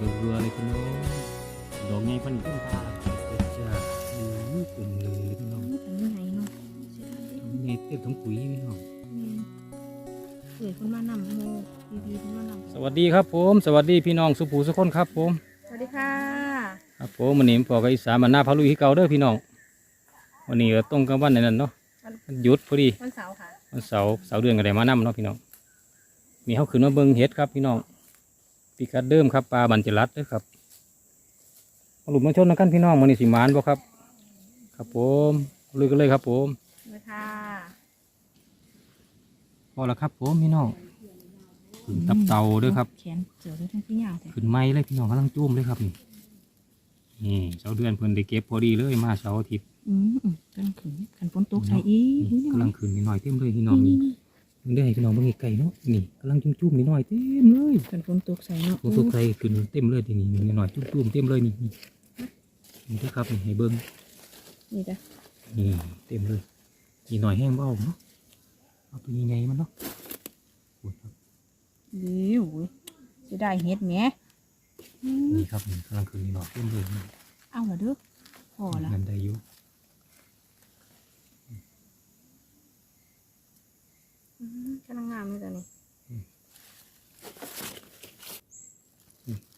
เบื่อๆเลยพี่น้องดอกใหญ่ปานนี้ต้นตาจ้ามือกลุ่มหนึ่งเลยพี่น้องมันนยัไงเนาะใหต็มทั้งปุ๋ยพี่น้องเอ๋ยคนมานำโมดีๆคนมานำสวัสดีครับผม สวัสดีพี่น้องสุภูสุคนครับผมสวัสดีค่ะครับผมวันนี้มกับอีสานมันหน้าพาลุยที่เก่าเด้อพี่น้องวันนี้เรต้องกับวันไหนนั่นเนาะหยุดพอดีวันเสาร์ค่ะวันเสาร์เสาร์เดือนกันเลยมานั่มเนาะพี่น้องมีเขาขึ้นมาเบิ้งเฮ็ดครับพี่น้อง ปีกัดเดิมครับปลาบันจิรัดเด้อครับมาหลุมมาชนกันพี่น้องมันนี่สิหมานบ่ครับ ครับผมลุยกันเลยครับผมเลยค่ะพอแล้วครับผมพี่น้องขึ้นตับเตาเด้อครับแขนเจอด้วยทั้งพี่ยาวแต่ขึ้นไม้เลยพี่น้องกำลังจุ่มเลยครับนี่นี่เสาเดือนเพิ่นได้เก็บพอดีเลยมาเสาร์อาทิตย์อืมอืมกำลังขึ้นขันฝนตกใส่อีกนี่นี่กำลังขึ้นนิดหน่อยเต็มเลยพี่น้องนี่ นี่มันได้ให้พี่น้องเบิ่งไกลๆเนาะนี่กำลังจุ่มๆนิดหน่อยเต็มเลยขันฝนตกใส่เนาะตัวสุกไกลขึ้นเต็มเลยทีนี้นิดหน่อยจุ่มๆเต็มเลยนี่นี่นี่เด้อครับนี่ให้เบิ่งนี่จ้ะนี่เต็มเลยนี่หน่อยแห้งเบเอาเนาะเอาตัวใหญ่ๆมันเนาะโอ้ยครับนี่โอ้ยจะได้เฮ็ดแหมอืมนี่ครับนี่กำลังขึ้นนิดหน่อยเต็มเลยนี่เอาละเด้อพอละเงินได้อยู่ อืม กำลังงามเลยจ้ะนี่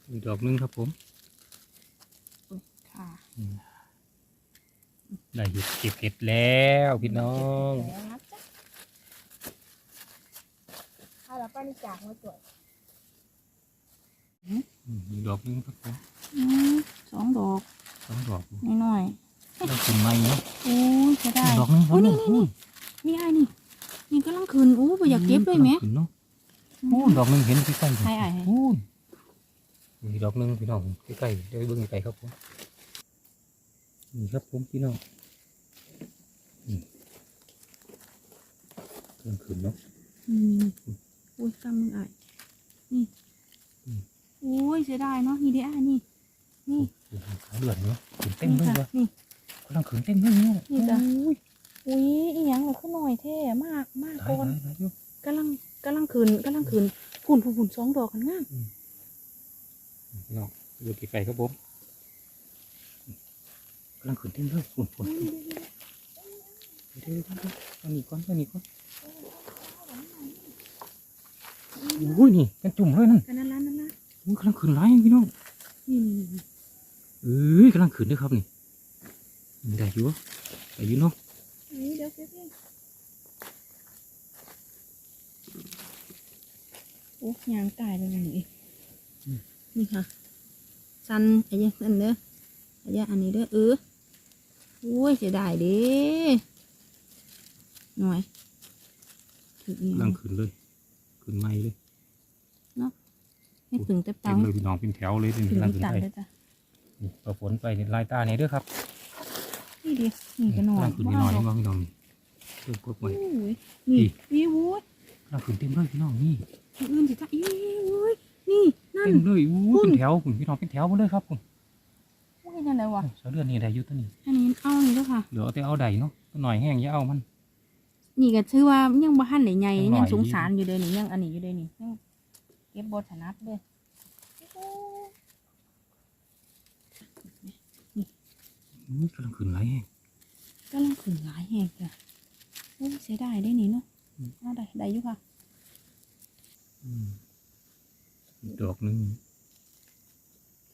อีกดอกหนึงครับผมอุ๊ยค่ะได้หยุดเก็บเห็ดแล้วพี่น้องแล้วนะจ๊ะเอาละป้านี่จากมาตรวจอืมอีกดอกหนึงครับผมอืมสองดอกสองดอกน้อยเราขึ้นไม้เนาะๆโอ้ยจะได้ดอกหนึงโอ้ยดนี่อกหนี่งนี่นี่ไอ้นี่ นี่กำลังขึ้นโอ้บ่อยากเก็บเลยแหมขึ้นเนาะโอ้ดอกหนึงเห็นใกล้ๆให้อ้ายให้ โอ้ยมีดอกหนึงพี่น้องใกล้ๆเดี๋ยวไปเบิ่งใกล้ๆครับผมนี่ครับผมพี่น้องนี่กำลังขึ้นเนาะ อืมโอ้ยกำมือไอ้นี่อืม โอ้ยเสียดายเนาะนี่เด้ไอ้นี่ นี่ ขาเดือดเนาะขึ้นเต็มนี่เลยค่ะวะนี่ กำลังขึ้นเต็มเลยเนี่ยนี่จ้ะ โอ้ย อุ้ยอีหยังล่ะขึ้นหน่อยแท้มากมากตายก่อนตายตายอยู่กำลังกำลังขึ้นกำลังขึ้นฝุ่นฝุ่นฝุ่นสองดอกกันงามพี่น้องอยู่ไกลๆครับผมกำลังขึ้นเต็มเลยฝุ่นฝุ่นเดี๋ยวเดี๋ยวเดี๋ยวเอาหนีก่อนเอาหนีก่อนโอ้ยนี่กันจุ่มเลยนั่นกันนั่นละนั่นละโอ้ยกำลังขึ้นหลายพี่น้องนี่นี่นี่เอ้ยกำลังขึ้นด้วยครับนี่นี่ได้อยู่ได้อยู่เนาะ นี่เดี๋ยวเดี๋ยวเดี๋ยวโอ้ ยางตายเลยนี่นี่ค่ะสันไอ้ยังนั่นเด้อไอ้ยังอันนี้เด้อเออโอ้ยเสียดายเด้หน่อยถึงอีกกำลังขึ้นเลย ขึ้นไม่เลยไม่ถึงแต่เต็เตามเลยพี่น้องเป็นแถวเลยนี่ถึงกำลังที่ขึ้นตัดไปเลยจ้ะนี่พอฝนไปนี่ลายตาเนี่ยเด้อครับนี่ดินี่ก็หน่อยกำลังขึ้นนิดหน่อยนี่ว่าพี่น้องเพิ่มกดโอ้ไว้ยนี่อีนี่โว้ยกำลังขึ้นเต็มเลยพี่น้องนี่ ที่อื่นสิจ้ะอีโว้ยนี่นั่นเต็มเลยอู้คุณเป็นแถวคุณพี่น้องเป็นแถวหมดเลยครับคุณโอ้ยนั่นอะไรวะเสาเดือนนี่ได้อยู่ตัวนี้อันนี้เอานี่ด้วยค่ะเหลือเอาแต่เอาใดเนาะตัวหน่อยแห้งอย่าเอามัน นี่ก็ชื่อว่ายังบ่ทันได้ใหญ่ยังหน่อยยังสงสารอยู่เด้อนี่ยังอันนี้อยู่เด้อนี่ยังเก็บบ่ถนัดเด้ออุ้ยกำลังขึ้นไหลายแห้งกำลังขึ้นหลายแฮงจ้ะโอ้ยเสียดายได้อนี่เนาะ อืม เอาได้ได้อยู่ค่ะ อืมอีกดอกหนึง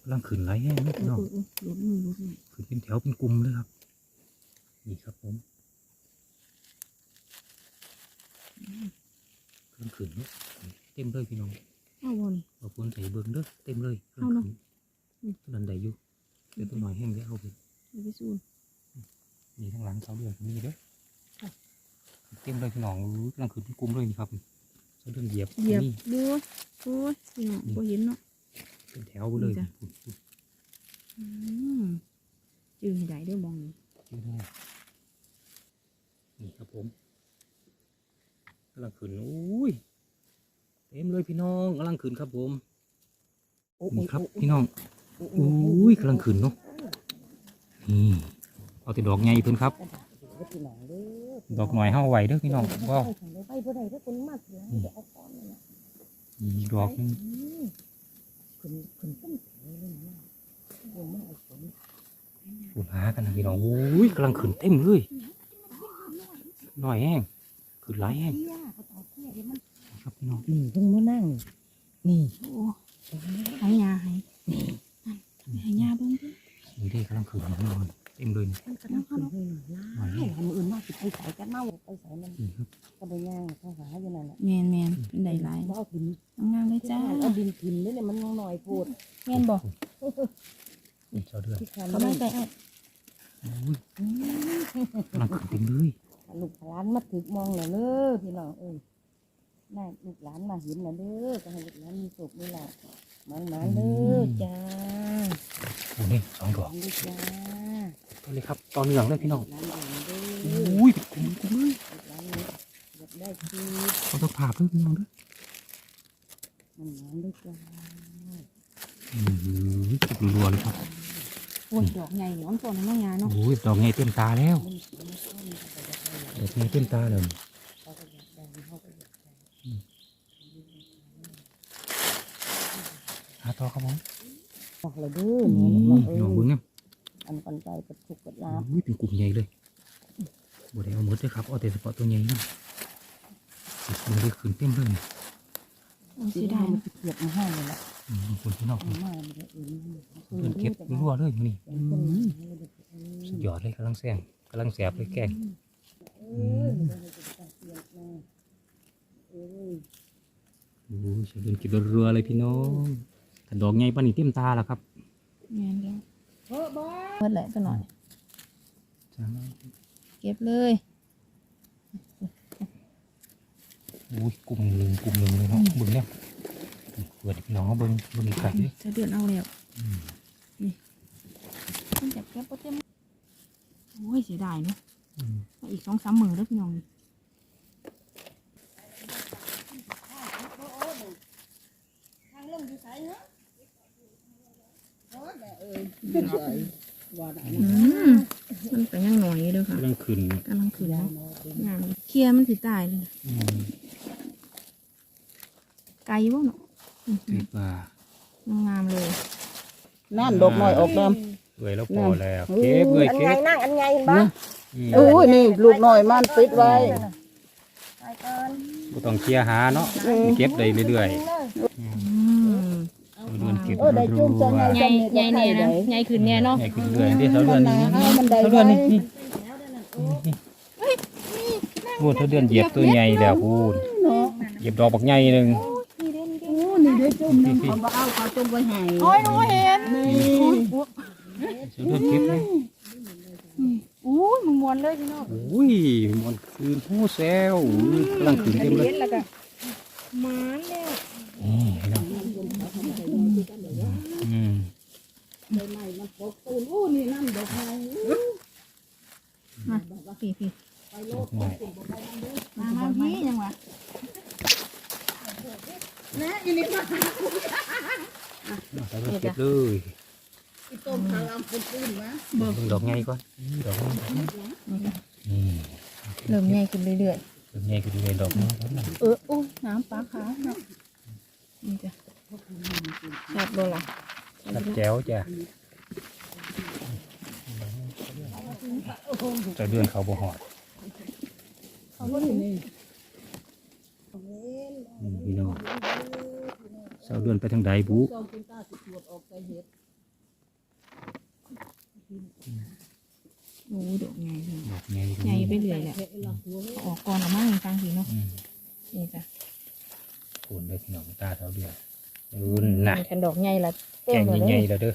กำลังขึ้นไหลายแห้งนะพี่น้องคือเป็นแถวเป็นกลุ่มเลยครับ นี่ครับผมเครื่องขึ้นเต็มเลยพี่น้องเอาบนเอาคนใส่เบิ้งเด้อเต็มเลยเครื่องขึ้นอืมตันั้นได้อยู่เดี๋ยวตัวหน่อยแห้งเดี๋ยวเอาไปไปสู้นี่ทั้งหลังเสาเดือนมีเด้อเต็มเลยพี่น้องอู้กำลังขึ้นเป็นกลุ่มเลยนี่ครับเสาเดือนเหยียบเหยียบนี่ดูโอ้ยพี่น้องบ่เห็นเนาะเป็นแถวไปเลยนี่ จ้ะพูดพูดอืมจื้อให้ได้เด้อมองนี่พูดได้นี่ครับผมกำลังขึ้นอุ้ยเต็มเลยพี่น้องกำลังขึ้นครับผมนี่ครับพี่น้องอุ้ยกำลังขึ้นเนาะนี่เอาแต่ดอกใหญ่เพิ่นครับ ดอกหน่อยเฮาไหวเด้อพี่น้องว้าวไปบ่ได้ถ้าคนมากแล้วเดี๋ยวเอาก้อนนั่นน่ะอีกดอกหนึง ปูหากันนะพี่น้องอุ้ยกำลังขึ้นเต็มเลยหน่อยแห้งขึ้นหลายแห้งเที่ยเขาต่อเที่ยเดี๋ยวมันครับพี่น้องนี่เพิ่งมานั่ง นี่โอ้หายาหายนี่นั่นหายาเบิ่งเบิ่งนี่ได้กำลังขึ้นพี่น้องเต็มเลยนี่มันกำลังขึ้นเลยหน่อยล่ะให้คนอื่นมาสิไปใส่กันเมาไปใส่มันนี่ครับก็ไปย่างเขาหาอยู่นั่นแหละแมนแมนเป็นไดหลายบ่เอาดินงามๆเลยจ้าเอาดินกินนี่เนี่ยมันยังหน่อยโพดแมนบอก นี่เจ้าเดือนที่คันเขาไม่ใจไอ้โอ้ยกำลังขึ้นเต็มเลยลูกหลานมาถึกมองเลยเด้อพี่น้องเอ้ยน่าลูกหลานมาเห็นน่ะเด้อก็ให้ลูกหลานมีสุขนี่แหละมันมาเด้อจ้าโอ้นี่สองดอกลูกจ้าตัวเลยครับตอนเหลืองเลยพี่น้องหลานเด้อโอ้ยเป็นกลุ่มกลุ่มเลยลูกหลานอยากได้ชีวิตเขาต้องผ่าเพิ่มพี่น้องเด้วยมันมาเด้อจ้าอืมจุดรัวๆเลยครับ โอ้ยดอกใหญ่หนอนตัวนี้น้องยาเนาะโอ้ยดอกไงเต็มตาแล้วดอกไงเต็มตาเลยเขาก็อยากได้เขาก็อยากได้หาต่อครับผมบอกเลยเด้ออืเนี่ยมบอกเอ้น้องเบิ้งยเนี่ยอันปันใจกับทุกข์กับลาบโอ้ยเป็นกลุ่มใหญ่เลยบ่ได้เอาหมดเลยครับเอาแต่เฉพาะตัวใหญ่นี่มันได้ขึ้นเต็มเลยโอ้ยที่เสียได้ดายมันจะเกียบมาให้เลยล่ะอืม คนที่นอกเอามามันจะอื่นเพิ่นเก็บรัวๆเลยมื้อนี้เป็นคนนี้เลยเด็กเอ้ยสุดยอดเลยกำลังแซงกำลังแสบเลยแกงเอ้ยมันจะเป็นการเกียบมาเอ้ยโอ้ยเฉลิมกินรัวๆเลยพี่น้องถ้าดอกใหญ่ปานนี้เต็มตาแล้วครับแมนเดียวเฮ้ยบ้าเมื่อแหละก็หน่อยจ้าเก็บเลยโอ้ยกลุ่มหนึ่งกลุ่มหนึ่งเลยเนาะเบิ่งเนี่ย เปิดพี่น้องเบิ่งเบิ่งไก่เลยจะเดือนเอาแล้วอืมมันจะเก็บโปรเต็มโอ้ยเสียดายเนาะมาอีกสองสามหมื่นแล้วพี่น้องทางลงอยู่ไสเนแม่เอ้ยเป็นาได้อืมมันก็ยังหน่อยอยู่เด้อค่ะกำลังขึ้นกำลังขึ้นเนาะงามเคลียร์มันสิตายเลยไกลบ่เนาะ เรียกว่างามเลยนั่นดอกน้อยออกน้เอ้ยแล้วพอแล้วำเก็บเอ้ยอันเก็ไงบนั่งอันไงเห็นบ้าอืมโอ้ยนี่ลูกน้อยมันปิดไว้บ่ต้องเคลียร์หาเนาะเก็บได้เรื่อยๆอืมเอาเดือนเก็บเออได้จุ่มจังไง ใหญ่ใหญ่เนี่ยนะใหญ่ขึ้นเนี่ยเนาะใหญ่ขึ้นเรื่อยๆเดี๋ยวเขาเดือนนี้เอามันได้เขาไว้เดือนนี้นี่พูดเขาเดือนเหยียบตัวใหญ่แล้วพูดเนาะเหยียบดอกบักใหญ่หนึ่ง ได้จุ่มนึงเขาบ่เอาเขาจุ่มไว้ให้โอ้ยหนูเห็นนี่เขาเดือนเก็บเลยอู้ยมึงมวนเลยพี่น้องโอ้ยมันคืนผู้แซวอุ้ยกำลังคืนเต็มเลยเห็นแล้วก็หมานแล้วนี่เห็นไหมอืมตูนอู้นี่น้ำดอกไม้มาพี่พี่ดอกไม้มามาพี่ยังวะ นะอีนี่มาเขาเดือนเก็บเลยอีต้มคาลามปุ่นๆนะเบิ่งดอกใหญ่ก่อนนี่ดอกใหญ่นี่เริ่มใหญ่ขึ้นเรื่อยดอกใหญ่คือดีเลยดอกนี้ครับนะๆเอออู้น้ำปลาขาวเนาะนี่จ้ะแซ่บบ่ล่ะตัดแจ๋วจ้ะจะเดือนเขาบ่หอดนี่ อืมพี่น้องเสาเดือนไปทางใดบุต้มคุณตาสิตรวจออกไปเห็ดโอ้ยดอกใหญ่เลยดอกใหญ่ใหญ่ไปเรื่อยแหละเอาออกก่อนเอามาให้ฟังสิเนาะอืมนี่จ้ะพูนได้พี่น้องตาเสาเดือนรุ่นน่ะมีคันดอกใหญ่ละแกงใหญ่ๆแล้วเด้อ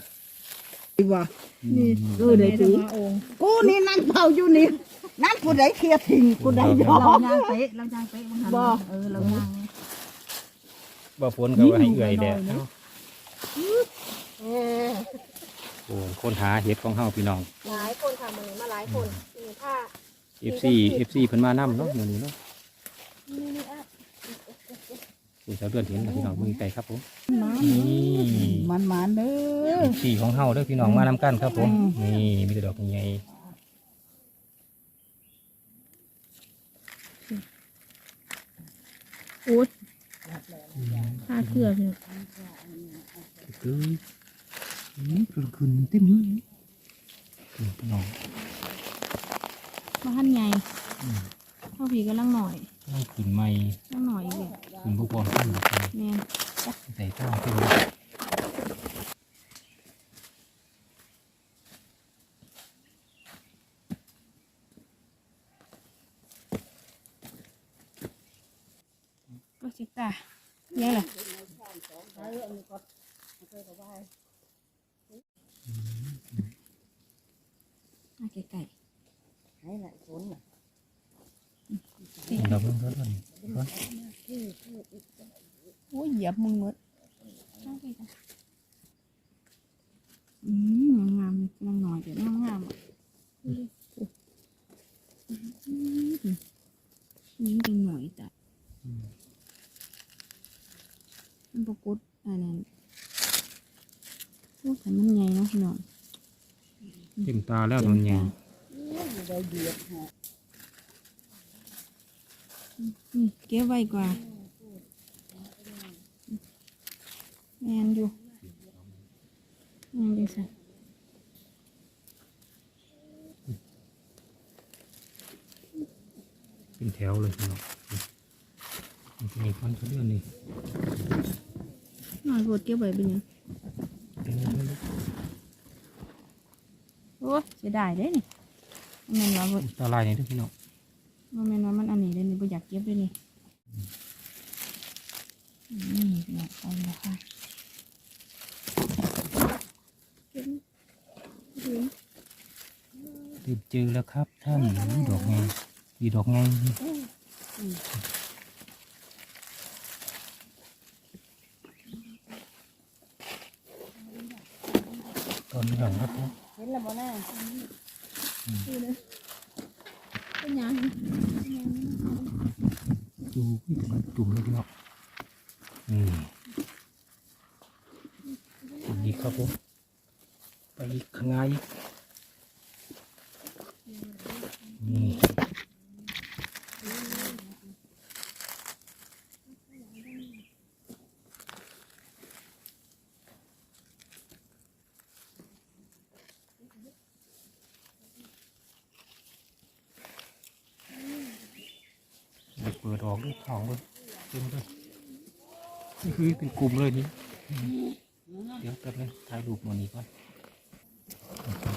ดีว่านี่เออได้ถือโอ่งกูนี่นั่งเผาอยู่นี่นั่นกูได้เคลียร์ทิ้งกูได้ยอเรามย่างเป๊ะเราย่างเป๊ะมันหันบ่เออเราย่าง บ่ฝนก็ว่าให้เอื่อยแดดเนาะเออโอ้คนหาเห็ดของเฮาพี่น้องหลายคนค่ะมันมาหลายคนนี่ถ้า FC FC เพิ่นมานํเนาะมื้อนี้เนาะนี่นี่อะโอ้เสาเดือนเห็นแล้วพี่น้องมือไก่ครับผมมันนี่มันมันเด้อ FC ของเฮาเด้อพี่น้องมานํกันครับผม นี่มีแต่ดอกใหญ่โอ้ยผ้า เกลือพี่เอ้ยนี่กลางคืนเต็มเลยพี่น้องมาหันใหญ่เท่าผีกำลังหน่อยต้องขึ้นใหม่น้องหน่อยอีกเลยขึ้นพวกพร้อมขึ้นเลยแม่นใส่ต้องขึ้นก็สิตาเนี่ยแหละ ใช้อันนี้ก็เคยกับว่ามาไก่ใช้หลายคนน่ะเราเพิ่งเริ่มต้นโอ้ยเหยียบมึงหมดอืมงามๆน้องหน่อยเดี๋ยวน้องงามอะนี่เป็นหน่อยแต่ มันปรากฏอันนั้นโอ้แต่มันใหญ่เนาะพี่น้องเต็มตาแล้วโดนแยงอยู่ได้เดียดฮะอืมเก็บไว้กว่าแมนอยู่แมนอยู่สันเป็นแถวเลยพี่น้องมันจะมีควันเขาเลื่อนนี่ หน่อยโบดเก็บไว้เป็นหยังเป็นเรื่อยโอ้ยเสียดายเด้นี่แมนว่าบ่ๆตาลายนี่ด้วยพี่น้องบ่แมนว่ามันอันนี้เด้นี่บ่อยากเก็บเด้นี่นี่พี่น้องเอาละค่ะเก็บเก็บรีบเจอแล้วครับท่านอุ๊ยดอกไงดีดอกไง อนนี้หลังครับผมเห็นแล้วบ่น่าดูเลยเป็นหยังดูพี่มันจุ่มเลยพี่น้องนี่จุ่มอีกครับผมไปอีกข้างในอีกนี่เดี๋ยวเปิ ดออกด้วยท้องเลยเต็มเลยนี่คือเป็นกลุ่มเลยนี่เดี๋ยวแป๊บนึงถ่ายรูปหมันนี้ก่อน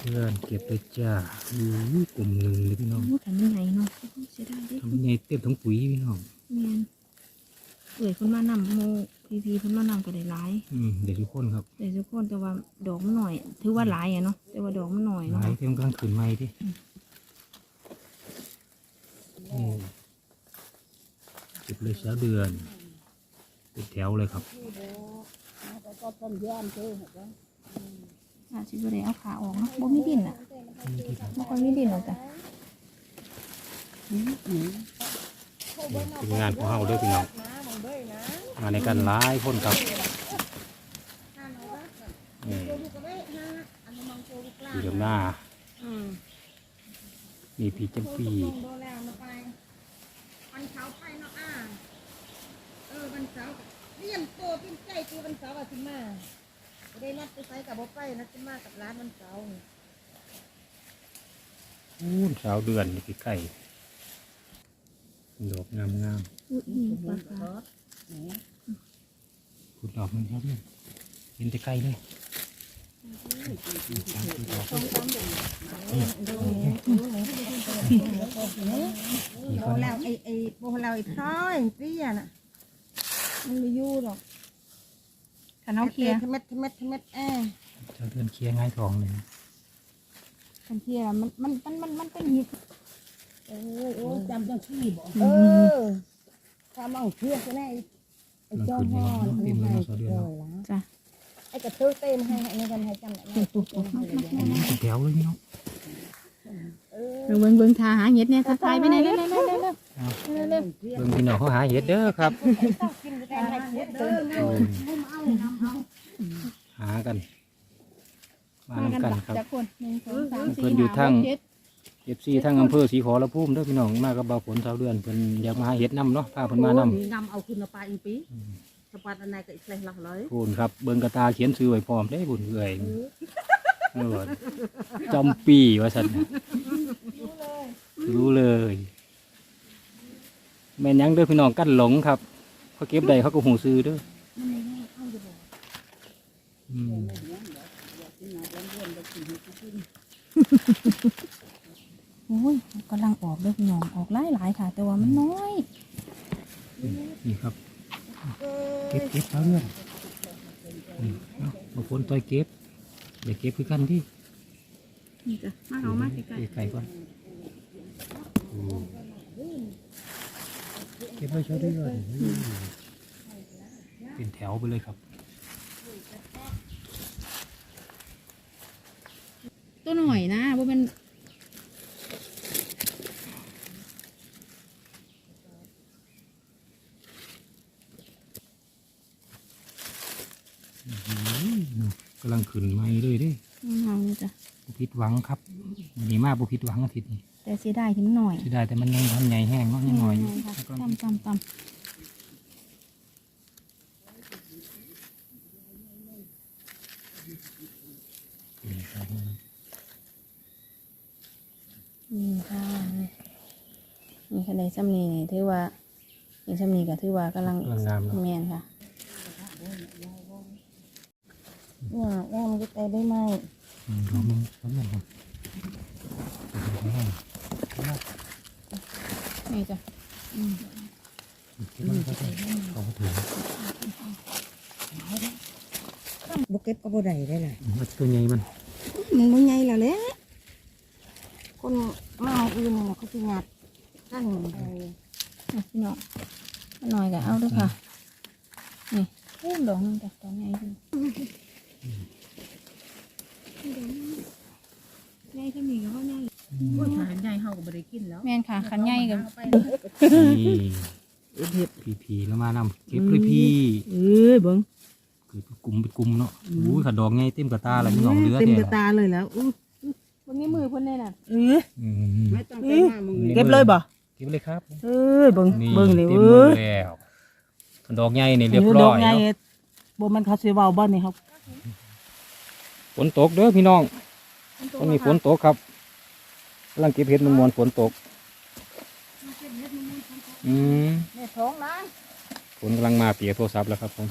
เพื่อนเก็บไปจ้าอู้กลุ่มหนึ่งเลยพี่น้องโอ้แต่มันใหญ่เนาะเสียดายเด้ทำยังไงเต็มทั้งปุ๋ยพี่น้องแม่นเอ่ยคนมานำโมพีพีคนมานำก็ได้หลายอืมเดี๋ยวทุกคนครับแต่ทุกคนแต่ว่าดอกมันหน่อย ถือว่าหลายอะเนาะแต่ว่าดอกมันหน่อยหเนาะลายเต็มกลางคืนไม่ดิอืม เก็บเลยสาเดือนเป็นแถวเลยครับแต่ก็ต้นย่านเจอเหรออาจจะบ่ได้เอาขาออกเนาะบ่มีดินอะบ่ค่อยมีดินหรอกจ้ะเป็นงานของเฮาเด้วยพี่น้องงานในการหลายคนครับนี่อยู่ตรงหน้ามีผีจำปีวันเสาร์ไปเนาะอ่าเออวันเสาร์เรียนโตติ้มใจตีวันเสาร์อาทิมาบ่ได้นัดไปใส่กับบ่ไปนัดจะมากับร้านวันเสาร์นี่อู้สาวเดือนอยู่ใกล้ๆดอกงามงามอุ้ยนี่ปลาปลาๆขุดดอกมันครับเนี่ยเห็นแต่ไกลเลย โบเขาแล้วไอ้ไอ้โบแล้วไอ้พร้อยเปี้ยน่ะมันบ่อยู่หรอกถ้าน้องเคลียร์ทะเม็ดทะเม็ดทะเม็ดแอสาวเดือนเคลียร์ง่ายทองเลยคันเคลียร์มันมันมันมันมันเป็นหิดโอ้โอ้จำจังชื่อบ่เออถ้ามองเชื่อซะแน่ไอ้เจ้าพ่อนี่ให้เลยละจ้ะไอ้กระเทือเต้นให้ในกันให้จำได้ตุ๊กตุ๊กให้เลยอืมเป็นแถวเลยพี่น้องเออเบิ่งเบิ่งทาหาเห็ดเนี่ยทาทายไปไหนเร็วๆๆๆเร็วเบิ่งพี่น้องเขาหาเห็ดเด้อครับกินกันให้เยอะเดินหากันมามากันนำกันบักครับจากคนหนึ่งสองสามเพิ่สี่นอยู่ห้าทางหกเจ็ดเอฟซีทั้งอำเภอศรีขอระพุ่มเด้อพี่น้องมากับบ่าวฝนสาวเดือนเพิ่นอยากมาหาเห็ดนํเนาะพาเพิ่นมานำนำเอาขึ้นมาปลาอีปีส ปัดอันไหนก็อีกเลยหลักเลยพูนครับ เบิ่งกระตาเขียนชื่อไว้พร้อมได้บุญเอื่อยเออจอมปีว่าซั่นรู้เลย แมม่นหยังเด้อพี่น้องกั้นหลงครับเขาเก็บได้เขาก็หูซื้อเด้อมันไม่ง่ายเข้าจะบอกอืมโอ้ยกำลังออกเด้อพี่น้องออกหลายหลายๆค่ะ แต่ว่ามันน้อย นี่ครับ เอเก็บเก็บเอาเรื่องนี่เอาบางคนต่อยเก็บเดี๋ยวเก็บคือกันที่นี่จ้ะมาเอามาใกล้ไก่ก่อนอืมเก็บไว้ใช้ได้เลยเป็นแถวไปเลยครับ ๆตัวหน่อยนะว่ามัน กำลังขึ้นไม้เลยเดิ เอานี่จ้ะ ผิด หวังครับวันนี้มาบ่ผิดหวังอาทิตย์นี้แต่เสียดายที่มันหน่อยที่ได้แต่มันยังทันใหญ่แห้งเนาะยังหน่อยอยู่ค่ะแล้วก็ตำตำตำนี่ค่ะนี่ค่ะในซ้ำนี้นี่ถือว่าในซ้ำนี้ก็ถือว่ากำลังกำลังงามเนาะแมนค่ะเนี่ยย่างมันจะไปได้ไหมอืมเอามั นเอามันครับแห้งนี่จ้ะเก็บมันก็ได้เขาก็ถือบุกเก็บก็บ่ได้ได้ล่ะมันตัวใหญ่มันมันบ่ใหญ่แล้วแหละคนมาเอาอื่นน่ะเขาสิงัดตั้งไปอะพี่น้องหน่อยก็เอาด้วยค่ะนี่เพิ่มดอกหนึงจ้ะดอกใหญ่ขึ้น ใหญ่ขึ้นนี่ก็ว่าใหญ่โอ้ยทหารใหญ่เฮาก็บ่ได้กินแล้วแม่นค่ะขันใหญ่กับไปนี่พี่พีแล้วมานำเก็บเลยพี่เอ้ยเบิ่งคือกลุ่มเป็นกลุ่มเนาะอู้ยขาดอกไงเต็มกระตาแล้วพี่น้องเรือเต็มแท้กระตาเลยแล้วอู้วันนี้มือเพิ่นแน่น่ะเอออืมไม่ต้องไปมามึงเก็บเลยบ่เก็บเลยครับเอ้ยเบิ่งนี่เบิ่งนี่เต็มเอ้มือยแล้วดอกใหญ่นี่เรียบร้อยดกใหญ่เนาะบ่มันเขาสิเว้าบ่นี่ครับ ฝนตกเด้อพี่น้องตอนนี้ฝนตกครับกำลังเก็บเห็ดมันมวนฝนตก อืมแม่ท้องนะฝนกำลังมาเปียกโทรศัพท์แล้วครับผม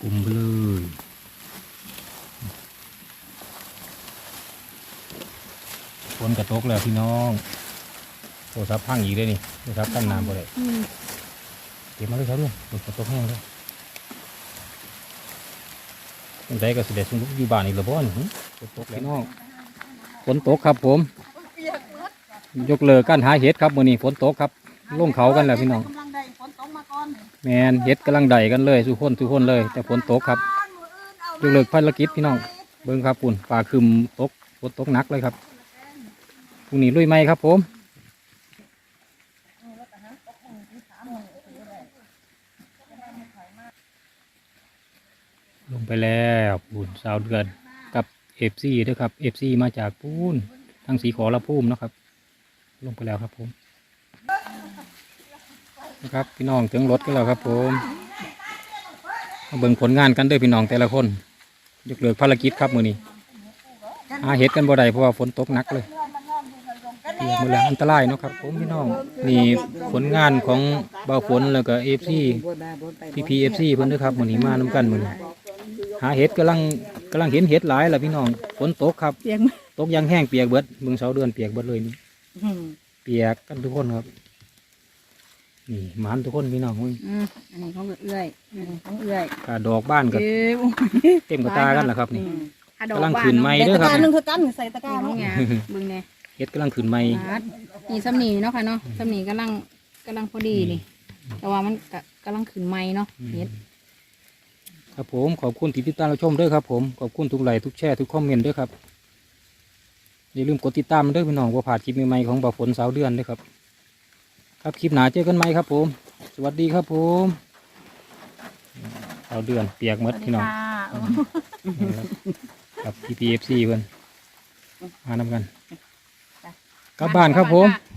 กลุ่มไปเลยฝนกระตกแล้วพี่น้อง โทรศัพท์พังอีกเลยนี่ โทรศัพท์ตั้งน้ำบ่ได้เก็บมาเลยครับลุงฝนกระตกแห้งแล้วตั้งใจก็เสด็จสุ่อยู่บ้านอีกแล้วบ่นี่หึฝนตกแล้วพี่น้องฝนตกครับผมยกเลิกการหาเห็ดครับมื้อนี้ฝนตกครับลงเขากันแล้วพี่น้องกำลังได้ฝนตกมาก่อนแมนเห็ดกำลังได้กันเลยสุคนสุคนเลย แต่ฝนตกครับยกเลิกภารกิจพี่น้องเบิ้งครับปุ่นป่าคืมตกฝนตกหนักเลยครับพรุ่งนี้ลุยไหมครับผม ลงไปแล้วปุ่นสาวเดือนกับเอฟซีด้วยครับเอฟซีมาจากปูนทางสีขอละพุ่มนะครับ ลงไปแล้วครับผมนะครับพี่น้องถึงรถกันแล้วครับผมมาเบิ่งผลงานกันด้วยพี่น้องแต่ละคนยกเลิกภารกิจครับมือนี้หาเห็ดกันบ่ได้เพราะว่าฝนตกหนักเลยเมือแล้วอันตรายเนาะครับผมพี่น้องนี่ผลงานของเบาฝนแล้วก็เอฟซีพีพีเอฟซีเพิ่นด้วยครับมือนี้มานํกันมือนี้ หาเห็ดกำลังกำลังเห็นเห็ดหลายแล้วพี่น้องฝนตกครับเปียกไหมตกอยังแห้งเปียกเบิดเบิ่งเสาเดือนเปียกเบิดเลยนี่เปียกกันทุกคนครับ นี่หมานทุกคนพี่น้องเว้ยอืมอันนี้ของเอื้อยอันนี้ของเอื้อยกาดอกบ้านกับเอ้ยเต็มกระตากันแหละครับนี่ถ้าดอกกำลังบาขึ้นไม้แต่เด้อตะครับกร้าหนึงคือกันใส่ตะกร้านี่ของเนาะหยาเบิ่งแน่เฮ็ดกำลังขึ้นใหม่ครับนี่ซ้ำนี่เนาะค่ะเนาะซ้ำนี่กำลังกำลังพอดีนี่ แต่ว่ามันกะกำลังขึ้นไม้เนาะเฮ็ด ครับผมขอบคุณที่ติดตามรับชมด้วยครับผมขอบคุณทุกไลค์ทุกแชร์ทุกคอมเมนต์ด้วยครับอย่าลืมกดติดตามด้วยพี่น้องว่าผ่านคลิปใหม่ๆของบ่าวฝนสาวเดือนด้วยครับ ครับคลิปหนาเจอกันไหมครับ ผม สวัสดีครับผมสาวเดือนเปียกหมดพี่น้องครับ PPFC เพื่อนมานำกัน กลับบ้านครับผมจ้ะ